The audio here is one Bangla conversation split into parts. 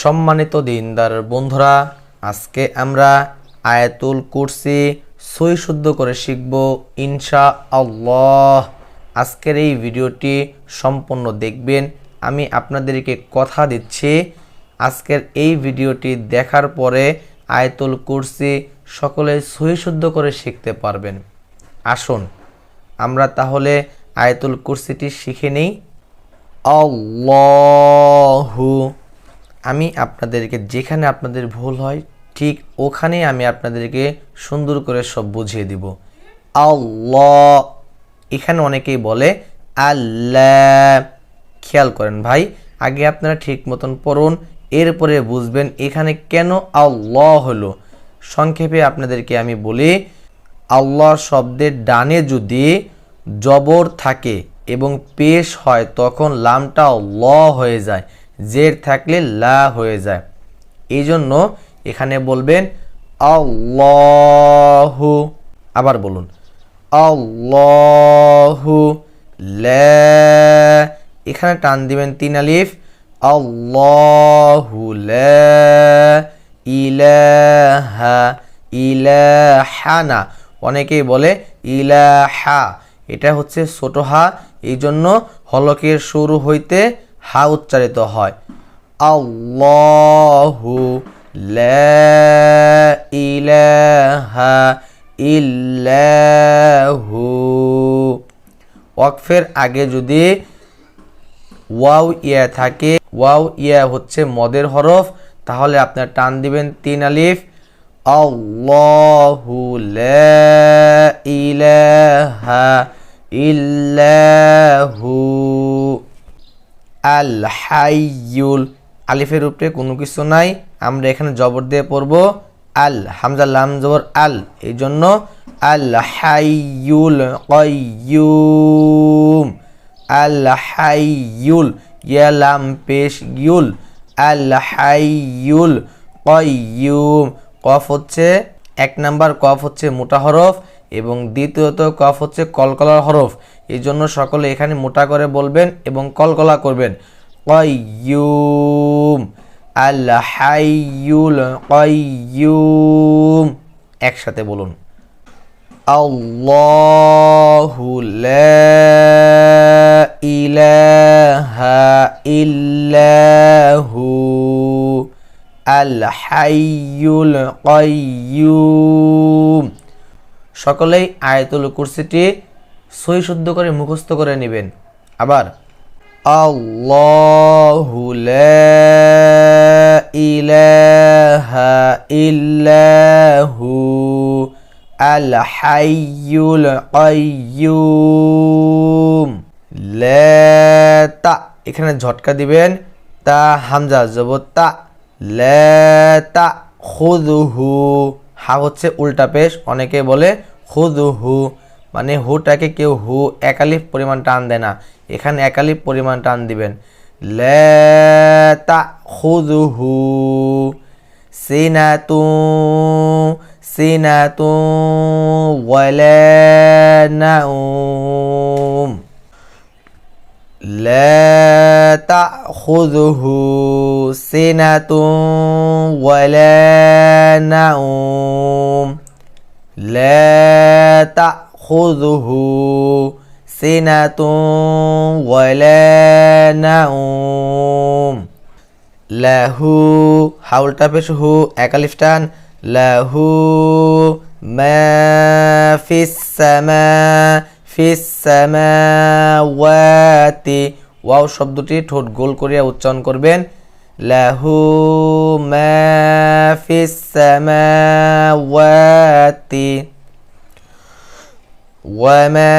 সম্মানিত দিনদার বন্ধুরা, আজকে আমরা আয়াতুল কুরসি সই শুদ্ধ করে শিখব ইনশা আল্লাহ আজকের এই ভিডিওটি সম্পূর্ণ দেখবেন। আমি আপনাদেরকে কথা দিচ্ছি, আজকের এই ভিডিওটি দেখার পরে আয়াতুল কুরসি সকলে সই শুদ্ধ করে শিখতে পারবেন। আসুন, আমরা তাহলে আয়াতুল কুরসিটি শিখে নিই। আল্লাহু আমি আপনাদেরকে যেখানে আপনাদের ভুল হয়, ঠিক ওখানেই আমি আপনাদেরকে সুন্দর করে সব বুঝিয়ে দিব। আল্লাহ। এখানে অনেকেই বলে, আল্লাহ। খেয়াল করেন ভাই, আগে আপনারা ঠিক মতন পড়ুন, এরপরে বুঝবেন এখানে কেন আল্লাহ হলো। সংক্ষেপে আপনাদেরকে আমি বলি আল্লাহ শব্দের ডানে যদি জবর থাকে এবং পেশ হয়, তখন লামটা ল হয়ে যায়। জের থাকলে লা হয়ে যায়। এই জন্য এখানে বলবেন আল্লাহু। আবার বলুন, আল্লাহু এখানে টান দিবেন তিন আলিফ, আল্লাহু ইলাহা ইলাহানা। অনেকেই বলে ইলাহা, এটা হচ্ছে ছোট হা এই জন্য হলকের শুরু হইতে হা উচ্চারিত হয়। আল্লাহু লা ইলাহা ইল্লাহু। ওয়াকফের আগে যদি ওয়াও, ইয়া থাকে, ওয়াও, ইয়া হচ্ছে মদের হরফ, তাহলে আপনার টান দিবেন তিন আলিফ। আল্লাহু লা ইলাহা ইল্লাহু। আল আলিফের উপরে কোনো কিছু নাই। আমরা এখানে জবর দিয়ে পড়ব আল, হামজা, লাম, জবর, আল। এই জন্য আল হাইয়ুল কয়্যুম আল হাইয়ুল ইয়া লাম পেশ ইউল আল হাইয়ুল কয়্যুম কফ হচ্ছে এক নাম্বার, কফ হচ্ছে মোটা হরফ। এবং দ্বিতীয়ত কফ হচ্ছে কলকলার হরফ। এই জন্য সকলে এখানে মোটা করে বলবেন এবং কলকলা করবেন। কয়্যুম আল কয়্যুম একসাথে বলুন। আল্লাহু ইলাহা ইল্লাহু। আল হাইয়ুল কয়্যুম সকলেই আয়াতুল কুরসিটি সই শুদ্ধ করে মুখস্থ করে নেবেন। আবার, আল্লাহু লা ইলাহা ইল্লাহু আল হাইয়ুল কয়্যুম লা তা, এখানে ঝটকা দিবেন। তা, হামজা জবর তা। লা তা খুদহু হা হচ্ছে উল্টা পেশ, অনেকে বলে খুদহু মানে হুটাকে কেউ হু একালিফ পরিমাণ টান দেয় না এখানে একালিফ পরিমাণ টান দিবেন লা তা খুদহু সিনাতু সিনাতু ওয়ালা নাউম لا تأخذه سنة ولا نوم لا تأخذه سنة ولا نوم له حاول تبش هو اكاليفتان له ما في السماء ফিস সামাওয়াতি ওয়াও শব্দটি ঠোঁট গোল করিয়া উচ্চারণ করবেন লাহু মা ফিস সামাওয়াতি ওয়ামা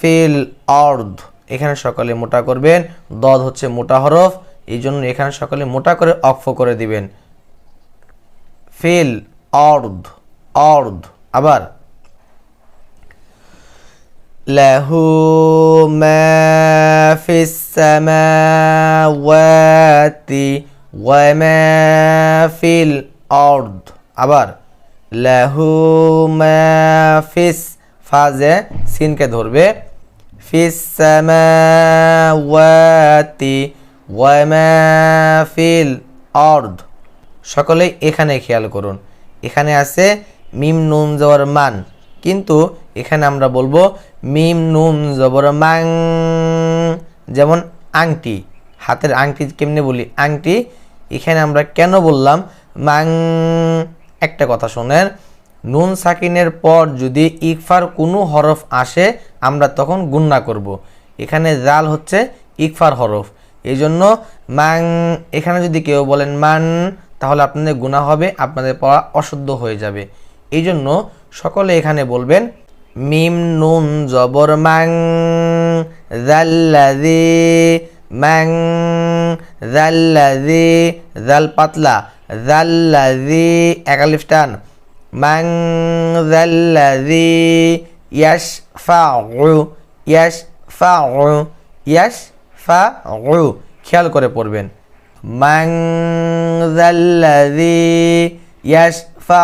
ফিল অর্ধ এখানে সকলে মোটা করবেন। দদ হচ্ছে মোটা হরফ। এই জন্য এখানে সকলে মোটা করে অক্ষ করে দিবেন। ফিল অর্ধ অর্ধ। আবার له ما في السماوات وما في الأرض আবার লাহু মা ফিস ফাজে সিনকে ধরবে ফিস সামাওয়াতি ওয়া মা ফিল অর্ধ সকলেই এখানে খেয়াল করুন এখানে আছে মিম নুন জবর মান কিন্তু এখানে আমরা বলবো মিম, নুন, জবর, মাং, যেমন আংটি, হাতের আংটি কেমনে বলি? আংটি, এখানে আমরা কেন বললাম? মাং, একটা কথা শোনেন, নুন সাকিনের পর যদি ইকফার কোনো হরফ আসে, আমরা তখন গুন্না করব। এখানে জাল হচ্ছে ইকফার হরফ। এই জন্য মাং, এখানে যদি কেউ বলেন মান, তাহলে আপনাদের গুণা হবে, আপনাদের পড়া অশুদ্ধ হয়ে যাবে। এই জন্য সকলে এখানে বলবেন মিম নুন জবর মাং জাল্লাজি মাং জাল্লাজি জাল পাতলা জাল্লাজি একালিফ টান, মাং জাল্লাজি ইয়াস ফা ইয়াস ফা ইয়াস ফা খেয়াল করে পড়বেন। মাং জাল্লাজি ইয়াস ফা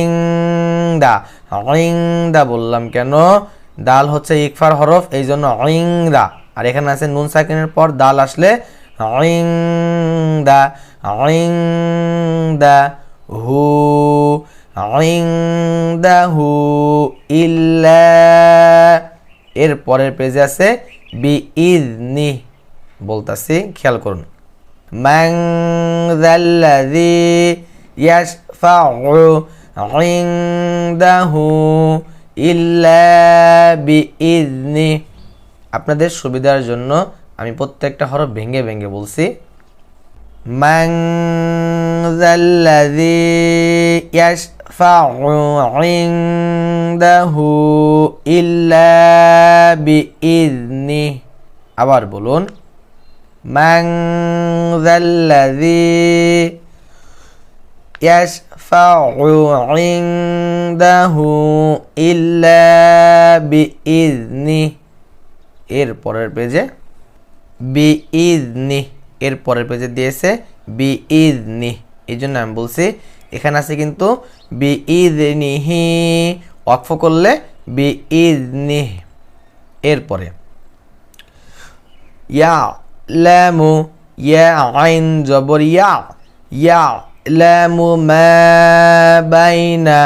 ইংদা। ইংদা বললাম কেন? দাল হচ্ছে ইকফার হরফ এই জন্য ইংদা আর এখানে আছে নুন সাকিনের পর দাল আসলে ইংদা ইংদা হু ইংদাহু ইল্লা। এর পরের পেজে আছে বি ইজনি বলতাছি, খেয়াল করুন। যাল্লাযী ইয়াশফাউ ইনদাহু বিইজনি আপনাদের সুবিধার জন্য আমি প্রত্যেকটা হরফ ভেঙে ভেঙে বলছি। ইনদাহু বিইজনি আবার বলুন, মান যাল্লাযী ইয়াশফাউ ইনদাহু ইল্লা বিইজনি এর পরের পেজে বিইজনি এর পরের পেজে দিয়েছে বিইজনি এই জন্য আমি বলছি, এখানে আছে কিন্তু বিইজনিহি অক্ফ করলে বিইজনি এরপরে ইয়া লামু ইয়া আইন জবর, ইয়া ইয়া মা বাইনা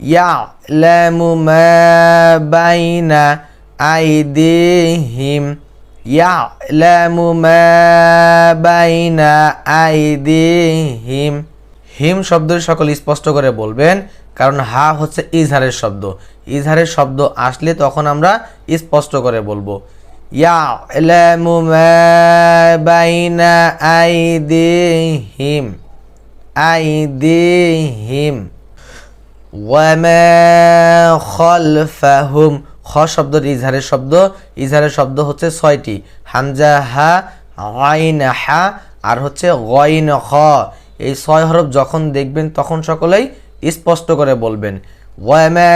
ইয়া লামু মা বাইনা আইদিহিম ইয়ালামু মা বাইনা আইদিহিম হিম শব্দের সকল স্পষ্ট করে বলবেন, কারণ হা হচ্ছে ইজহারের শব্দ। ইজহারের শব্দ আসলে তখন আমরা স্পষ্ট করে বলব। মা বাইনা আইদিহিম। আইদিহিম। ওয়ামা খ শব্দের ইজহারের শব্দ। ইজহারের শব্দ হচ্ছে ছয়টি। হামজা, হা, আইন, হা, আর হচ্ছে গইন, খ। এই ছয় হরফ যখন দেখবেন তখন সকলেই স্পষ্ট করে বলবেন। ওয়ামা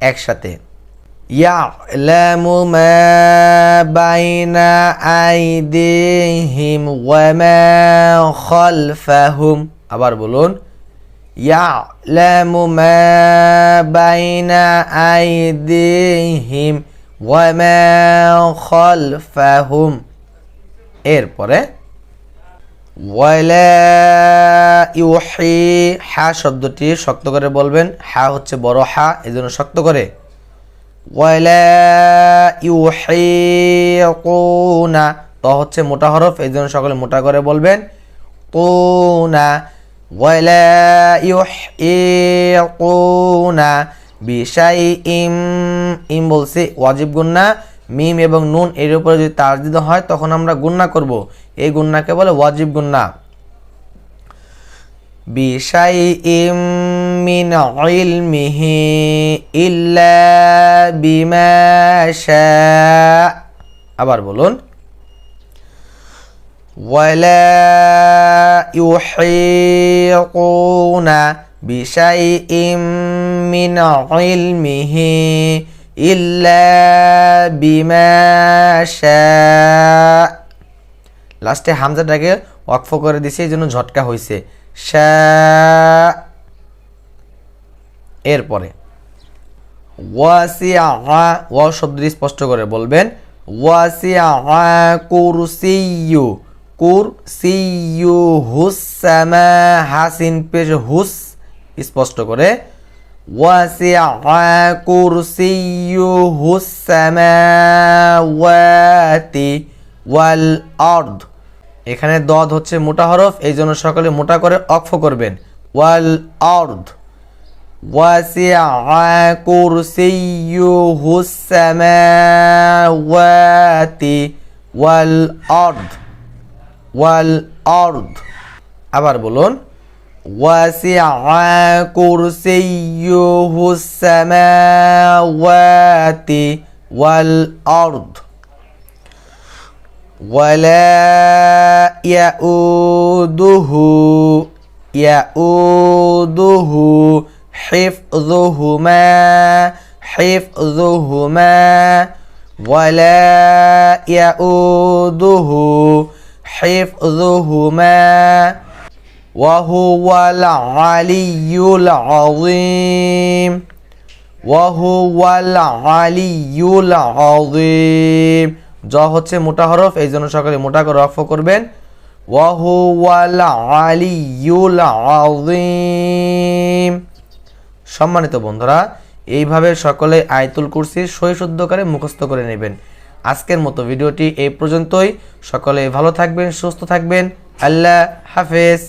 একসাথে। ইয়ালামু মা বাইনা আইদিহিম ওয়ামা খলফাহুম আবার বলুন يعلم ما بين أيديهم وما خلفهم এরপরে ওয়ালা ইউহি হা শব্দটি শক্ত করে বলবেন হা হচ্ছে বড় হা এই জন্য শক্ত করে ولا ইউহিকুনা ত হচ্ছে মোটা হরফ, এই জন্য সকলে মোটা করে বলবেন। কুনা ولا ইউহিকুনা بشيء ইম ইম বলছি ওয়াজিব গুন্না, মিম এবং নুন এর উপরে যদি তাজদিদ হয়, তখন আমরা গুন্না করব। এই গুননাকে বলে ওয়াজিব গুন্না। বিষয় ইম বিশাইইম মিন ইলমিহি ইল্লা বিমা আবার বলুন ولا يحيطون بشيء من علمه إلا بما شاء লাস্টে হামজাটাকে ওয়াকফ করে দিছে এই জন্য ঝটকা হয়েছে এরপরে ওয়াসিয়া ওয়া শব্দটি স্পষ্ট করে বলবেন ওয়াসিয়া কুরসিয়ু কুরসিয়ুহুস সামা হাসিন পেশ হুস স্পষ্ট করে, ওয়াসিআ কুরসিয়ুহুস সামাওয়াতি ওয়াল আরদ। এখানে দদ হচ্ছে মোটা হরফ এই জন্য সকলে মোটা করে অক্ষ করবেন, ওয়াল আরদ। وسع كرسيه السماوات والأرض والأرض আবার বলুন وسع كرسيه السماوات والأرض ولا يؤوده يؤوده حفظهما حفظهما ولا يؤوده حفظهما وهو العلي العظيم وهو العلي العظيم জ হচ্ছে মোটা হরফ এই জন্য সকালে মোটা করে রফ করবেন ওয়াহুয়াল আলিয়ুল আযীম সম্মানিত বন্ধুরা, এইভাবে সকলে আয়তুল কুরসি সৈশুদ্ধকারে শুদ্ধ করে মুখস্থ করে নেবেন। আজকের মতো ভিডিওটি এই পর্যন্তই। সকলে ভালো থাকবেন, সুস্থ থাকবেন। আল্লাহ হাফেজ।